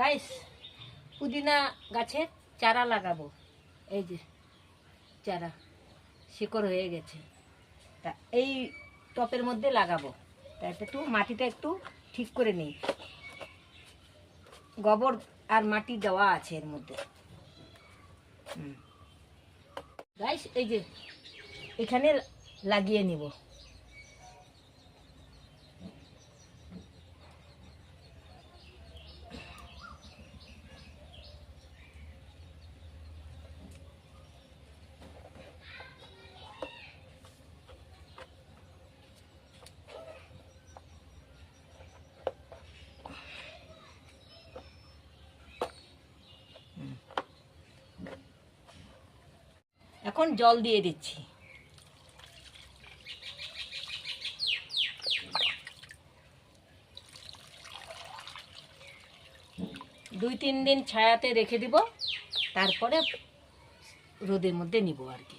Guys, পুদিনা গাছের চারা লাগাবো। এই যে, চারা শিকড় হয়ে গেছে। তা এই টপের মধ্যে লাগাবো। তা একটু মাটিটা একটু ঠিক করে নিই। গোবর আর মাটি দেওয়া আছে এর মধ্যে। গাইস, এই যে, এখানে লাগিয়ে নিব। এখন জল দিয়ে দিচ্ছি। দুই তিন দিন ছায়াতে রেখে দিব, তারপরে রোদের মধ্যে নিব আর কি।